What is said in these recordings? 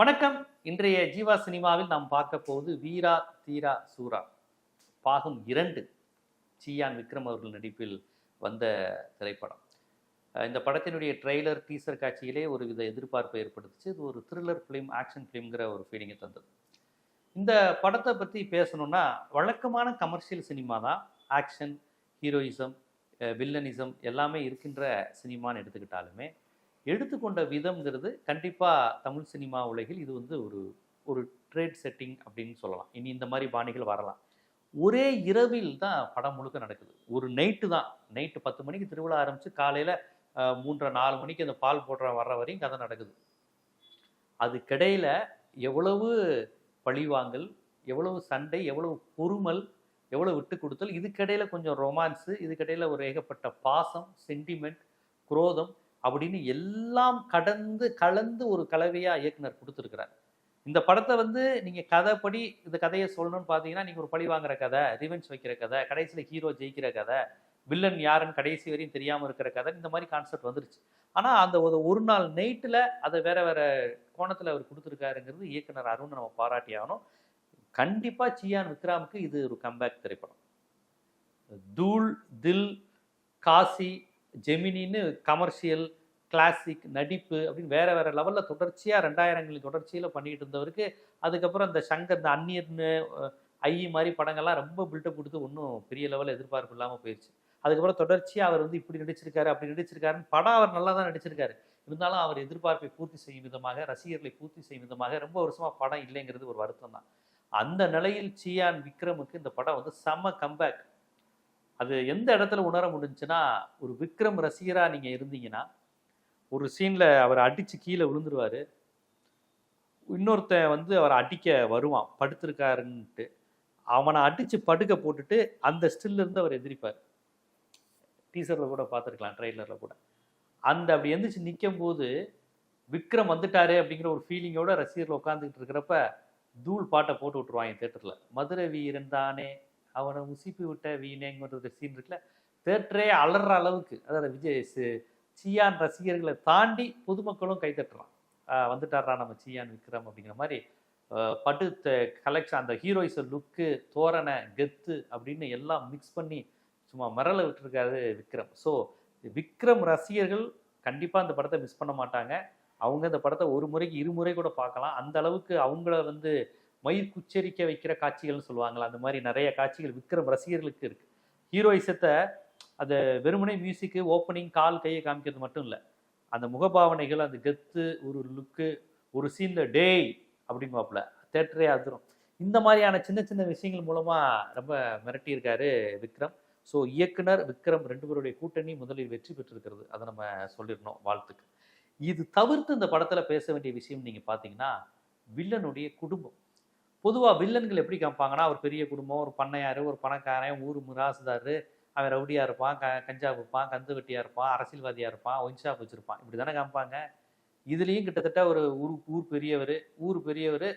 வணக்கம். இன்றைய ஜீவா சினிமாவில் நாம் பார்க்க போவது வீரா தீரா சூரா. பாகம் இரண்டு. சியான் விக்ரம் அவர்கள் நடிப்பில் வந்த திரைப்படம். இந்த படத்தினுடைய ட்ரெய்லர் டீசர் காட்சியிலே ஒரு வித எதிர்பார்ப்பை ஏற்படுத்துச்சு. இது ஒரு த்ரில்லர் ஃபிலிம் ஆக்ஷன் ஃபிலிம்ங்கிற ஒரு ஃபீலிங்கை தந்தது. இந்த படத்தை பற்றி பேசணும்னா வழக்கமான கமர்ஷியல் சினிமா தான். ஆக்ஷன் ஹீரோயிசம் வில்லனிசம் எல்லாமே இருக்கின்ற சினிமான்னு எடுத்துக்கிட்டாலுமே எடுத்துக்கொண்ட விதம்ங்கிறது கண்டிப்பாக தமிழ் சினிமா உலகில் இது வந்து ஒரு ஒரு ட்ரேட் செட்டிங் அப்படின்னு சொல்லலாம். இனி இந்த மாதிரி பாணிகள் வரலாம். ஒரே இரவில் தான் படம் முழுக்க நடக்குது. ஒரு நைட்டு தான். நைட்டு பத்து மணிக்கு திருவிழா ஆரம்பித்து காலையில் மூன்றரை நாலு மணிக்கு அந்த பால் போடுற வர்ற வரையும் கதை நடக்குது. அதுக்கிடையில் எவ்வளவு பழிவாங்கல் எவ்வளவு சண்டை எவ்வளவு பொறுமல் எவ்வளவு விட்டு கொடுத்தல் இதுக்கிடையில் கொஞ்சம் ரொமான்ஸு இதுக்கிடையில் ஒரு ஏகப்பட்ட பாசம் சென்டிமெண்ட் குரோதம் அப்படின்னு எல்லாம் கடந்து கலந்து ஒரு கலவையாக இயக்குனர் கொடுத்துருக்கிறார். இந்த படத்தை வந்து நீங்கள் கதைப்படி இந்த கதையை சொல்லணும்னு பார்த்தீங்கன்னா நீங்கள் ஒரு பழி வாங்குற கதை ரிவென்ஸ் வைக்கிற கதை கடைசியில் ஹீரோ ஜெயிக்கிற கதை வில்லன் யாருன்னு கடைசி வரையும் தெரியாமல் இருக்கிற கதை இந்த மாதிரி கான்செப்ட் வந்துருச்சு. ஆனால் அந்த ஒரு ஒரு நாள் நைட்டில் அதை வேற வேற கோணத்தில் அவர் கொடுத்துருக்காருங்கிறது இயக்குனர் அருண் நம்ம பாராட்டி ஆகணும். கண்டிப்பாக சியான் விக்ராமுக்கு இது ஒரு கம்பேக் திரைப்படம். தூள் தில் காசி ஜெமினின்னு கமர்ஷியல் கிளாசிக் நடிப்பு அப்படின்னு வேறு வேறு லெவலில் தொடர்ச்சியாக ரெண்டாயிரங்களின் தொடர்ச்சியில் பண்ணிகிட்டு இருந்தவருக்கு அதுக்கப்புறம் இந்த சங்கர் இந்த அந்நியர்னு ஐ மாதிரி படங்கள்லாம் ரொம்ப பில்டப் கொடுத்து ஒன்றும் பெரிய லெவலில் எதிர்பார்ப்பு இல்லாமல் போயிடுச்சு அதுக்கப்புறம் தொடர்ச்சியாக அவர் வந்து இப்படி நடிச்சிருக்காரு அப்படி நடிச்சிருக்காருன்னு படம் அவர் நல்லா தான் நடிச்சிருக்காரு. இருந்தாலும் அவர் எதிர்பார்ப்பை பூர்த்தி செய்யும் விதமாக ரசிகர்களை பூர்த்தி செய்யும் விதமாக ரொம்ப வருஷமாக படம் இல்லைங்கிறது ஒரு வருத்தம் தான். அந்த நிலையில் சியான் விக்ரமுக்கு இந்த படம் வந்து செம கம்பேக் அது எந்த இடத்துல உணர முடிஞ்சுன்னா ஒரு விக்ரம் ரசிகராக நீங்கள் இருந்தீங்கன்னா ஒரு சீனில் அவர் அடித்து கீழே விழுந்துருவார். இன்னொருத்தன் வந்து அவரை அடிக்க வருவான் படுத்திருக்காருன்ட்டு அவனை அடித்து படுக்க போட்டுட்டு அந்த ஸ்டில்லிருந்து அவர் எதிரிப்பார். டீசரில் கூட பார்த்துருக்கலாம் ட்ரெய்லரில் கூட. அந்த அப்படி எந்திரிச்சு நிற்கும் போது விக்ரம் வந்துட்டாரு அப்படிங்கிற ஒரு ஃபீலிங்கோட ரசிகர்கள் உட்காந்துக்கிட்டு இருக்கிறப்ப தூள் பாட்டை போட்டு விட்ருவாங்க தேட்டரில் மதுரை வீரன் தானே அவனை உசிப்பி விட்ட வீணேங்கிற ஒரு சீன் இருக்குல்ல? தேட்டரே அலற அளவுக்கு. அதாவது விஜய் சியான் ரசிகர்களை தாண்டி பொதுமக்களும் கைத்தட்டுறான் வந்துட்டாரா நம்ம சியான் விக்ரம் அப்படிங்கிற மாதிரி. பட்டு கலெக்ஷன் அந்த ஹீரோயிஸ் லுக்கு தோரணை கெத்து அப்படின்னு எல்லாம் மிக்ஸ் பண்ணி சும்மா மிரள விட்டுருக்காரு விக்ரம். ஸோ விக்ரம் ரசிகர்கள் கண்டிப்பாக அந்த படத்தை மிஸ் பண்ண மாட்டாங்க. அவங்க இந்த படத்தை ஒரு முறைக்கு இருமுறை கூட பார்க்கலாம். அந்த அளவுக்கு அவங்கள வந்து மயிர் குச்சரிக்க வைக்கிற காட்சிகள்னு சொல்லுவாங்களா அந்த மாதிரி நிறைய காட்சிகள் விக்ரம் ரசிகர்களுக்கு இருக்கு. ஹீரோயிசத்தை அந்த வெறுமனே மியூசிக்கு ஓப்பனிங் கால் கையை காமிக்கிறது மட்டும் இல்லை. அந்த முகபாவனைகள் அந்த கெத்து ஒரு லுக்கு ஒரு சீன்ல டேய் அப்படிங்குவாப்புல. தேட்டரே அதிரும். இந்த மாதிரியான சின்ன சின்ன விஷயங்கள் மூலமா ரொம்ப மிரட்டியிருக்காரு விக்ரம். ஸோ இயக்குனர் விக்ரம் ரெண்டு பேருடைய கூட்டணி முதலில் வெற்றி பெற்றிருக்கிறது. அதை நம்ம சொல்லிடணும் வாழ்த்துக்கு இது தவிர்த்து இந்த படத்தில் பேச வேண்டிய விஷயம் நீங்கள் பார்த்தீங்கன்னா வில்லனுடைய குடும்பம். பொதுவாக வில்லன்கள் எப்படி காமிப்பாங்கன்னா ஒரு பெரிய குடும்பம் ஒரு பண்ணையார் ஒரு பணக்காரன் ஊர் முராசுதார் அவன் ரவுடியாக இருப்பான் க கஞ்சா விற்பான் கந்து வெட்டியாக இருப்பான் அரசியல்வாதியாக இருப்பான் ஒயின் ஷாப் வச்சுருப்பான். இப்படி தானே காமிப்பாங்க. இதுலேயும் கிட்டத்தட்ட ஒரு ஊர் ஊர் பெரியவர் ஊர் பெரியவர்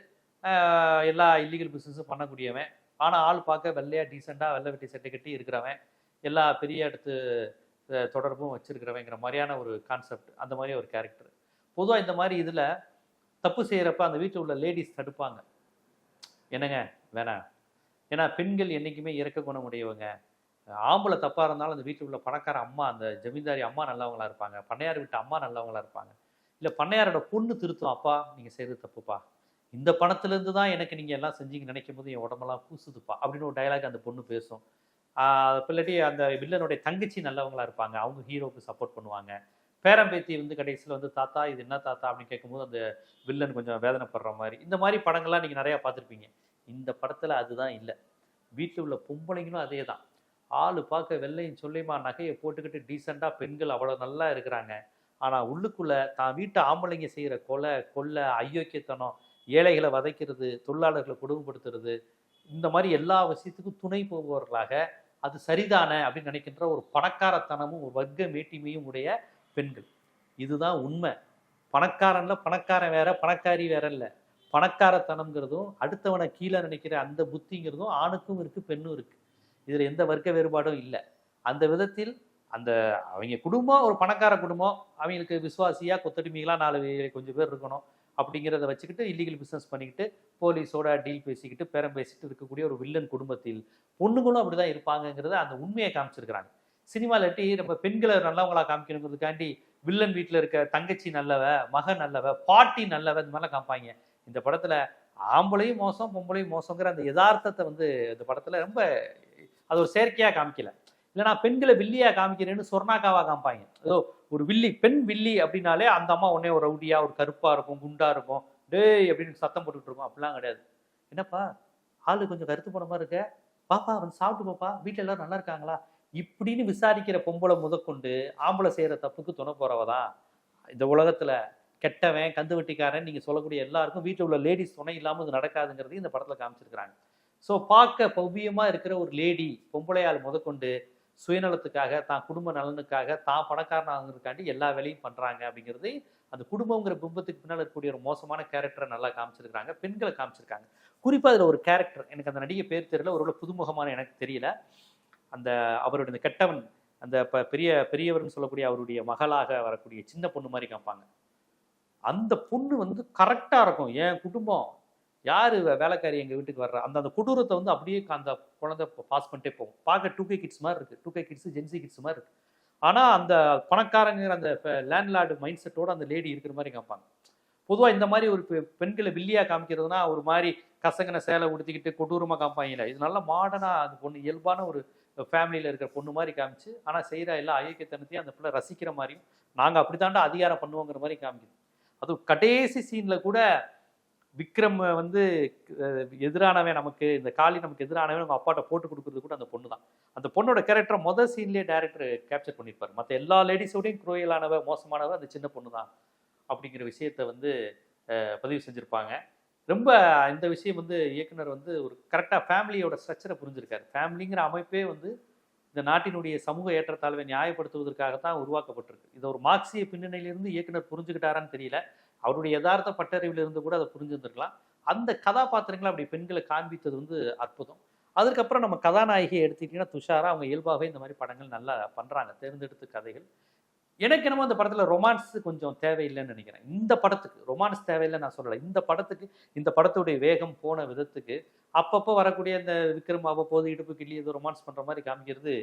எல்லா இல்லீகல் பிஸ்னஸும் பண்ணக்கூடியவன். ஆனால் ஆள் பார்க்க வெள்ளையாக டீசெண்டாக வெள்ளை வெட்டி சட்டை கட்டி இருக்கிறவன். எல்லா பெரிய இடத்து தொடர்பும் வச்சுருக்கிறவங்கிற மாதிரியான ஒரு கான்செப்ட் அந்த மாதிரி ஒரு கேரக்டர் பொதுவாக இந்த மாதிரி இதில் தப்பு செய்கிறப்ப அந்த வீட்டில் உள்ள லேடிஸ் தடுப்பாங்க. என்னங்க? வேணாம் ஏன்னா பெண்கள் என்றைக்குமே இறக்க குணமுடையவங்க. ஆம்பளை தப்பாக இருந்தாலும் அந்த வீட்டில் உள்ள பணக்கார அம்மா அந்த ஜமீன்தாரி அம்மா நல்லவங்களா இருப்பாங்க. பண்ணையார் வீட்டு அம்மா நல்லவங்களா இருப்பாங்க. இல்லை பண்ணையாரோட பொண்ணு திருத்தும் அப்பா நீங்கள் செய்கிறது தப்புப்பா. இந்த பணத்துலேருந்து தான் எனக்கு நீங்கள் எல்லாம் செஞ்சீங்க நினைக்கும் போது என் உடம்பெல்லாம் பூசுதுப்பா. அப்படின்னு ஒரு டயலாக் அந்த பொண்ணு பேசும். பிள்ளாட்டி அந்த வில்லனுடைய தங்கச்சி நல்லவங்களா இருப்பாங்க. அவங்க ஹீரோவுக்கு சப்போர்ட் பண்ணுவாங்க. பேரம்பேத்தி வந்து கடைசியில் வந்து தாத்தா இது என்ன தாத்தா? அப்படின்னு கேட்கும்போது அந்த வில்லன் கொஞ்சம் வேதனைப்படுற மாதிரி. இந்த மாதிரி படங்கள்லாம் நீங்கள் நிறையா பார்த்துருப்பீங்க. இந்த படத்தில் அதுதான் இல்லை. வீட்டில் உள்ள பொம்பளைங்களும் அதே தான் ஆள் பார்க்க வெள்ளையும் சொல்லிமா நகையை போட்டுக்கிட்டு டீசெண்டாக பெண்கள் அவ்வளோ நல்லா இருக்கிறாங்க. ஆனால் உள்ளுக்குள்ளே தான் வீட்டு ஆம்பளைங்க செய்கிற கொலை கொள்ளை ஐயோக்கியத்தனம் ஏழைகளை வதைக்கிறது தொழிலாளர்களை கொடுமைப்படுத்துறது இந்த மாதிரி எல்லா விஷயத்துக்கும் துணை போபவர்களாக அது சரிதானே அப்படின்னு நினைக்கின்ற ஒரு பணக்காரத்தனமும் ஒரு வர்க்க மேட்டிமையும் உடைய பெண்கள். இதுதான் உண்மை. பணக்காரன்ல பணக்காரன் வேற பணக்காரி வேற இல்லை. பணக்காரத்தனம்ங்கிறதும் அடுத்தவனை கீழே நினைக்கிற அந்த புத்திங்கிறதும் ஆணுக்கும் இருக்குது பெண்ணும் இருக்குது இதில் எந்த வர்க்க வேறுபாடும் இல்லை. அந்த விதத்தில் அந்த அவங்க குடும்பம் ஒரு பணக்கார குடும்பம். அவங்களுக்கு விசுவாசியாக கொத்தடிமைகளாக நாலு கொஞ்சம் பேர் இருக்கணும் அப்படிங்கிறத வச்சுக்கிட்டு இல்லீகல் பிஸ்னஸ் பண்ணிக்கிட்டு போலீஸோட டீல் பேசிக்கிட்டு பேரம் பேசிட்டு இருக்கக்கூடிய ஒரு வில்லன் குடும்பத்தில் பொண்ணுங்களும் அப்படிதான் இருப்பாங்கங்கிறத அந்த உண்மையை காமிச்சிருக்கிறாங்க. சினிமா இல்லாட்டி நம்ம பெண்களை நல்லவங்களா காமிக்கணுங்கிறதுக்காண்டி வில்லன் வீட்டில் இருக்க தங்கச்சி நல்லவ மகன் நல்லவ பாட்டி நல்லவ இந்த மாதிரிலாம் காமிப்பாங்க. இந்த படத்துல ஆம்பளையும் மோசம் பொம்பளையும் மோசங்கிற அந்த யதார்த்தத்தை வந்து இந்த படத்துல ரொம்ப அது ஒரு செயற்கையா காமிக்கல. இல்லைனா பெண்களை வில்லியா காமிக்கிறேன்னு சொர்ணாக்காவா காமிப்பாங்க. ஏதோ ஒரு வில்லி பெண் வில்லி அப்படின்னாலே அந்த அம்மா உடனே ஒரு ரவுடியா ஒரு கருப்பா இருக்கும் குண்டா இருக்கும். டேய் அப்படின்னு சத்தம் போட்டுட்டு இருக்கும். அப்படிலாம் கிடையாது. என்னப்பா ஆளு கொஞ்சம் கருத்து போன மாதிரி இருக்க? பாப்பா வந்து சாப்பிட்டு பாப்பா. வீட்டில் எல்லாரும் நல்லா இருக்காங்களா? இப்படின்னு விசாரிக்கிற பொம்பளை முதற்கொண்டு ஆம்பளை செய்யற தப்புக்கு துணை போறவ தான் இந்த உலகத்துல கெட்டவன் கந்து வெட்டிக்காரன் நீங்கள் சொல்லக்கூடிய எல்லாருக்கும் வீட்டில் உள்ள லேடிஸ் துணை இல்லாமல் இது நடக்காதுங்கிறதையும் இந்த படத்தில் காமிச்சிருக்கிறாங்க. ஸோ பார்க்க பவ்யமா இருக்கிற ஒரு லேடி பொம்பளையால் முதற்கொண்டு சுயநலத்துக்காக தான் குடும்ப நலனுக்காக தான் பணக்காரனாகிறதுக்காண்டி எல்லா வேலையும் பண்ணுறாங்க அப்படிங்கிறது அந்த குடும்பங்கிற பிம்பத்துக்கு பின்னால் இருக்கக்கூடிய ஒரு மோசமான கேரக்டரை நல்லா காமிச்சிருக்கிறாங்க பெண்களை காமிச்சிருக்காங்க. குறிப்பாக அதில் ஒரு கேரக்டர் எனக்கு அந்த நடிகை பேர் தெரியல ஒரு புதுமுகமான எனக்கு தெரியல. அந்த அவருடைய இந்த கெட்டவன் அந்த ப- பெரிய பெரியவர்னு சொல்லக்கூடிய அவருடைய மகளாக வரக்கூடிய சின்ன பொண்ணு மாதிரி காமிப்பாங்க. அந்த பொண்ணு வந்து கரெக்டாக இருக்கும். என் குடும்பம் யார் வேலைக்காரி எங்கள் வீட்டுக்கு வர்ற? அந்த அந்த கொடூரத்தை வந்து அப்படியே அந்த குழந்தை பாஸ் பண்ணிட்டே போகும். பார்க்க டூ கே கிட்ஸ் மாதிரி இருக்குது two K kids Gen Z kids மாதிரி இருக்குது ஆனால் அந்த பணக்காரங்கிற அந்த லேண்ட்லார்டு மைண்ட் செட்டோட அந்த லேடி இருக்கிற மாதிரி காமிப்பாங்க. பொதுவாக இந்த மாதிரி ஒரு பெ- பெண்களை வில்லியாக காமிக்கிறதுனா ஒரு மாதிரி கசங்கன சேலை உடுத்திக்கிட்டு கொடூரமாக காமிப்பாங்கல்ல. இது நல்லா மாடனாக அந்த பொண்ணு இயல்பான ஒரு ஃபேமிலியில் இருக்கிற பொண்ணு மாதிரி காமிச்சு ஆனால் செய்கிற எல்லா அயோக்கியத்தனத்தையும் அந்த பிள்ளை ரசிக்கிற மாதிரியும் நாங்கள் அப்படி தாண்டா அதிகாரம் பண்ணுவோங்கிற மாதிரி காமிக்குது. அதுவும் கடைசி சீனில் கூட விக்ரம் வந்து எதிரானவன் நமக்கு இந்த காளி நமக்கு எதிரானவன் அவங்க அப்பாட்ட போட்டு கொடுக்குறது கூட அந்த பொண்ணு தான் அந்த பொண்ணோட கேரக்டர் மொதல் சீன்லேயே டேரக்டர் கேப்சர் பண்ணியிருப்பார். மற்ற எல்லா லேடிஸோடையும் குரோயலானவ மோசமானவ அந்த சின்ன பொண்ணு தான் அப்படிங்கிற விஷயத்த வந்து பதிவு செஞ்சுருப்பாங்க. ரொம்ப இந்த விஷயம் வந்து இயக்குனர் வந்து ஒரு கரெக்டாக ஃபேமிலியோட ஸ்ட்ரக்சரை புரிஞ்சிருக்காரு. ஃபேமிலிங்கிற அமைப்பே வந்து இந்த நாட்டினுடைய சமூக ஏற்றத்தாழ்வை நியாயப்படுத்துவதற்காகத்தான் உருவாக்கப்பட்டிருக்கு. இதை ஒரு மார்க்சிய பின்னணியிலிருந்து இயக்குனர் புரிஞ்சுக்கிட்டாரான்னு தெரியல. அவருடைய யதார்த்த பட்டறிவிலிருந்து கூட அதை புரிஞ்சிருந்திருக்கலாம். அந்த கதாபாத்திரங்களை அப்படி பெண்களை காண்பித்தது வந்து அற்புதம். அதுக்கப்புறம் நம்ம கதாநாயகியை எடுத்துக்கிட்டீங்கன்னா துஷாரா அவங்க இயல்பாகவே இந்த மாதிரி படங்கள் நல்லா பண்ணுறாங்க தேர்ந்தெடுத்து கதைகள். எனக்கு என்னமோ அந்த படத்துல ரொமான்ஸ் கொஞ்சம் தேவையில்லைன்னு நினைக்கிறேன். இந்த படத்துக்கு ரொமான்ஸ் தேவையில்லை நான் சொல்லலை. இந்த படத்துக்கு இந்த படத்துடைய வேகம் போன விதத்துக்கு அப்பப்போ வரக்கூடிய இந்த விக்ரம் அவ்வப்போது இடுப்பு கிள்ளி ஏதோ ரொமான்ஸ் பண்ணுற மாதிரி காமிக்கிறது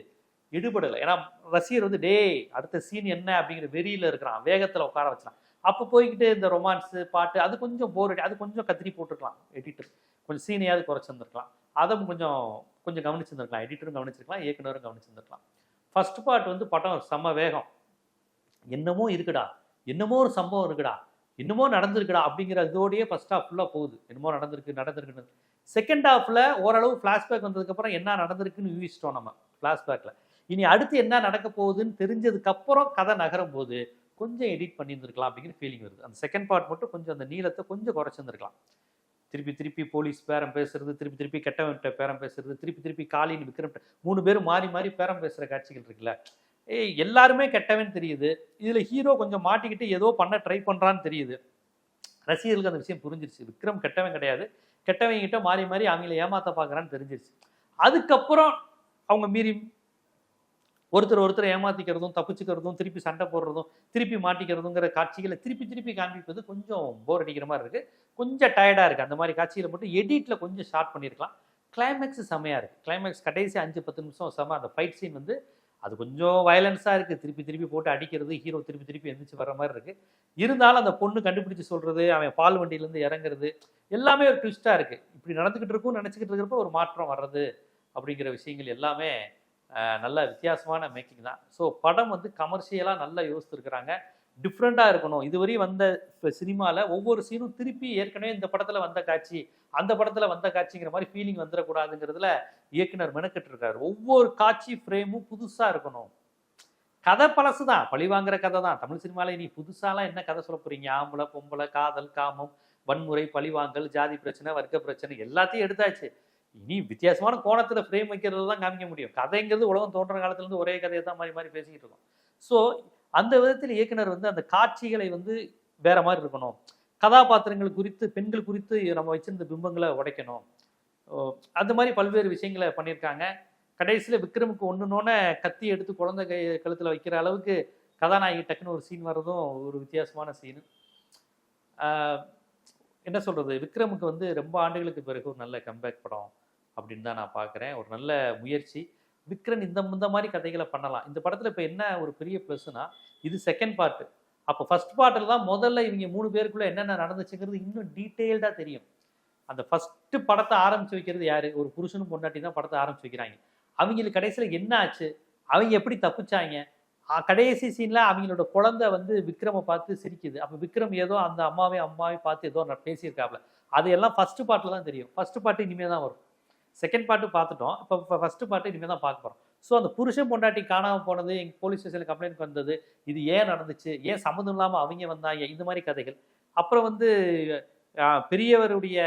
இடுபடலை. ஏன்னா ரசிகர் வந்து டேய் அடுத்த சீன் என்ன? அப்படிங்கிற வெறியில் இருக்கிறான். வேகத்தில் உட்கார வச்சிடான் அப்போ போய்கிட்டு இந்த ரொமான்ஸ் பாட்டு அது கொஞ்சம் போர் அடி அது கொஞ்சம் கத்திரி போட்டுருக்கலாம் எடிட்டர் கொஞ்சம் சீனையாவது குறைச்சிருந்துருக்கலாம். அதை கொஞ்சம் கொஞ்சம் கவனிச்சிருந்துருக்கலாம். எடிட்டரும் கவனிச்சிருக்கலாம் இயக்குனரும் கவனிச்சிருந்துருக்கலாம். ஃபர்ஸ்ட் பார்ட் வந்து படம் செம்ம வேகம். என்னமோ இருக்குடா என்னமோ ஒரு சம்பவம் இருக்குடா என்னமோ நடந்திருக்குடா அப்படிங்கிற இதோடயே ஃபர்ஸ்ட் ஹாஃப் ஃபுல்லாக போகுது. என்னமோ நடந்திருக்கு நடந்திருக்குன்னு. செகண்ட் ஹாஃப்ல ஓரளவு ஃப்ளாஷ்பேக் வந்ததுக்கப்புறம் என்ன நடந்திருக்குன்னு யூகிச்சிட்டோம் நம்ம ஃப்ளாஷ்பேக்கில் இனி அடுத்து என்ன நடக்க போகுதுன்னு தெரிஞ்சதுக்கப்புறம் கதை நகரும் போது கொஞ்சம் எடிட் பண்ணியிருந்துருக்கலாம் அப்படிங்கிற ஃபீலிங் வருது. அந்த செகண்ட் பார்ட் மட்டும் கொஞ்சம் அந்த நீளத்தை கொஞ்சம் குறைச்சிருந்துருக்கலாம். திருப்பி திருப்பி போலீஸ் பேரம் பேசுறது திருப்பி திருப்பி கெட்டவன்கிட்ட பேரம் பேசுறது திருப்பி திருப்பி காலின்னு விக்ரம் மூணு பேரும் மாறி மாறி பேரம் பேசுகிற காட்சிகள் இருக்குல்ல ஏய் எல்லாருமே கெட்டவன் தெரியுது. இதில் ஹீரோ கொஞ்சம் மாட்டிக்கிட்டு ஏதோ பண்ண ட்ரை பண்ணுறான்னு தெரியுது. ரசிகர்களுக்கு அந்த விஷயம் புரிஞ்சிருச்சு. விக்ரம் கெட்டவன் கிடையாது. கெட்டவங்கிட்ட மாறி மாறி அவங்கள ஏமாத்த பார்க்கறான்னு தெரிஞ்சிருச்சு. அதுக்கப்புறம் அவங்க மீறி ஒருத்தர் ஒருத்தர் ஏமாத்திக்கிறதும் தப்பிச்சுக்கிறதும் திருப்பி சண்டை போடுறதும் திருப்பி மாட்டிக்கிறதுங்கிற காட்சிகளை திருப்பி திருப்பி காண்பிப்பது கொஞ்சம் போர் அடிக்கிற மாதிரி இருக்குது கொஞ்சம் டயர்டாக இருக்குது அந்த மாதிரி காட்சிகளை மட்டும் எடிட்டில் கொஞ்சம் ஷார்ட் பண்ணியிருக்கலாம் கிளைமேக்ஸ் செம்மையாக இருக்குது கிளைமேக்ஸ் கடைசி அஞ்சு பத்து நிமிஷம் செம அந்த ஃபைட் சீன் வந்து அது கொஞ்சம் வயலன்ஸாக இருக்குது திருப்பி திருப்பி போட்டு அடிக்கிறது ஹீரோ திருப்பி திருப்பி எந்திரிச்சு வர மாதிரி இருக்குது இருந்தாலும் அந்த பொண்ணு கண்டுபிடிச்சு சொல்கிறது அவன் பால் வண்டியிலேருந்து இறங்குறது எல்லாமே ஒரு ட்விஸ்ட்டாக இருக்குது இப்படி நடந்துக்கிட்டு இருக்கும் நினச்சிக்கிட்டு இருக்கிறப்ப ஒரு மாற்றம் வர்றது அப்படிங்கிற விஷயங்கள் எல்லாமே நல்ல வித்தியாசமான மேக்கிங் தான். ஸோ படம் வந்து கமர்ஷியலாக நல்லா யோசித்துருக்குறாங்க டிஃப்ரெண்ட்டாக இருக்கணும். இதுவரை வந்த இப்போ சினிமாவில் ஒவ்வொரு சீனும் திருப்பி ஏற்கனவே இந்த படத்தில் வந்த காட்சி அந்த படத்தில் வந்த காட்சிங்கிற மாதிரி ஃபீலிங் வந்துடக்கூடாதுங்கிறதுல இயக்குனர் மெனக்கெட்டு இருக்காரு ஒவ்வொரு காட்சி ஃப்ரேமும் புதுசாக இருக்கணும். கதை பழசு தான் பழி வாங்குற கதை தான். தமிழ் சினிமாவில் நீ புதுசாலாம் என்ன கதை சொல்ல போறீங்க? ஆம்பளை பொம்பளை காதல் காமம் வன்முறை பழிவாங்கல் ஜாதி பிரச்சனை வர்க்க பிரச்சனை எல்லாத்தையும் எடுத்தாச்சு. இனி வித்தியாசமான கோணத்தில் ஃப்ரேம் வைக்கிறது தான் காமிக்க முடியும். கதைங்கிறது உலகம் தோன்ற காலத்துலேருந்து ஒரே கதையை தான் மாதிரி மாதிரி பேசிக்கிட்டு இருக்கோம். ஸோ அந்த விதத்தில் இயக்குனர் வந்து அந்த காட்சிகளை வந்து வேற மாதிரி இருக்கணும். கதாபாத்திரங்கள் குறித்து பெண்கள் குறித்து நம்ம வச்சிருந்த பிம்பங்களை உடைக்கணும். அந்த மாதிரி பல்வேறு விஷயங்களை பண்ணியிருக்காங்க. கடைசியில் விக்ரமுக்கு ஒன்றுனோன்னு கத்தி எடுத்து குழந்தை கை கழுத்தில் வைக்கிற அளவுக்கு கதாநாயகி டக்குன்னு ஒரு சீன் வர்றதும் ஒரு வித்தியாசமான சீனு என்ன சொல்கிறது விக்ரமுக்கு வந்து ரொம்ப ஆண்டுகளுக்கு பிறகு ஒரு நல்ல கம்பேக் படம் அப்படின்னு தான் நான் பார்க்குறேன். ஒரு நல்ல முயற்சி. விக்ரன் இந்த இந்த மாதிரி கதைகளை பண்ணலாம். இந்த படத்தில் இப்போ என்ன ஒரு பெரிய ப்ளஸ்னா இது செகண்ட் பார்ட்டு அப்போ ஃபர்ஸ்ட் பார்ட்டில் தான் முதல்ல இவங்க மூணு பேருக்குள்ள என்னென்ன நடந்துச்சுங்கிறது இன்னும் டீட்டெயில்டாக தெரியும். அந்த ஃபஸ்ட்டு படத்தை ஆரம்பிச்சு வைக்கிறது யார்? ஒரு புருஷனும் பொண்டாட்டி தான் படத்தை ஆரம்பிச்சு வைக்கிறாங்க. அவங்களுக்கு கடைசியில் என்ன ஆச்சு? அவங்க எப்படி தப்பிச்சாங்க? கடைசி சீனில் அவங்களோட குழந்தை வந்து விக்ரமை பார்த்து சிரிக்குது. அப்போ விக்ரம் ஏதோ அந்த அம்மாவே அம்மாவே பார்த்து ஏதோ நான் பேசியிருக்காப்ல. அது எல்லாம் ஃபஸ்ட்டு பார்ட்டில் தான் தெரியும். ஃபஸ்ட்டு பார்ட்டு இனிமேல் தான் வரும். செகண்ட் பார்ட்டு பார்த்துட்டோம். இப்போ இப்போ ஃபர்ஸ்ட் பார்ட்டு இனிமேல் தான் பார்க்க போகிறோம் ஸோ அந்த புருஷன் பொண்டாட்டி காணாமல் போனது எங்கள் போலீஸ் ஸ்டேஷனில் கம்ப்ளைண்ட் வந்தது இது ஏன் நடந்துச்சு? ஏன் சம்மந்தம் இல்லாமல் அவங்க வந்தாங்க? இந்த மாதிரி கதைகள். அப்புறம் வந்து பெரியவருடைய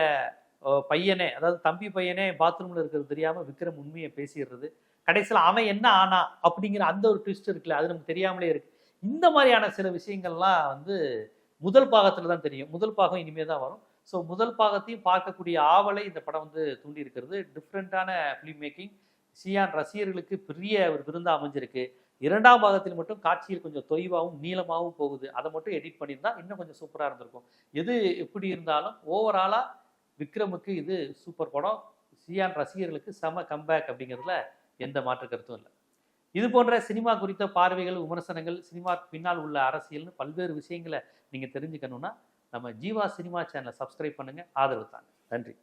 பையனே அதாவது தம்பி பையனே பாத்ரூமில் இருக்கிறது தெரியாமல் விக்ரம் உண்மையை பேசிடுறது. கடைசியில் அவன் என்ன ஆனா அப்படிங்கிற அந்த ஒரு ட்விஸ்ட் இருக்குல்ல அது நமக்கு தெரியாமலே இருக்கு. இந்த மாதிரியான சில விஷயங்கள்லாம் வந்து முதல் பாகத்தில் தான் தெரியும். முதல் பாகம் இனிமேல் தான் வரும். ஸோ முதல் பாகத்தையும் பார்க்கக்கூடிய ஆவலை இந்த படம் வந்து தூண்டி இருக்கிறது டிஃப்ரெண்ட்டான ஃபிலிம் மேக்கிங் சியான் ரசிகர்களுக்கு பெரிய ஒரு விருந்தாக அமைஞ்சிருக்கு. இரண்டாம் பாகத்தில் மட்டும் காட்சியில் கொஞ்சம் தொய்வாகவும் நீளமாகவும் போகுது. அதை மட்டும் எடிட் பண்ணியிருந்தா இன்னும் கொஞ்சம் சூப்பராக இருந்திருக்கும். எது எப்படி இருந்தாலும் ஓவராலாக விக்ரமுக்கு இது சூப்பர் படம். சியான் ரசிகர்களுக்கு செம கம்பேக் அப்படிங்கிறதுல எந்த மாற்று கருத்தும் இல்லை. இது போன்ற சினிமா குறித்த பார்வைகள் விமர்சனங்கள் சினிமா பின்னால் உள்ள அரசியல்னு பல்வேறு விஷயங்களை நீங்கள் தெரிஞ்சுக்கணும்னா நம்ம ஜீவா சினிமா சேனலை சப்ஸ்கிரைப் பண்ணுங்கள் ஆதரவு தாங்க. நன்றி.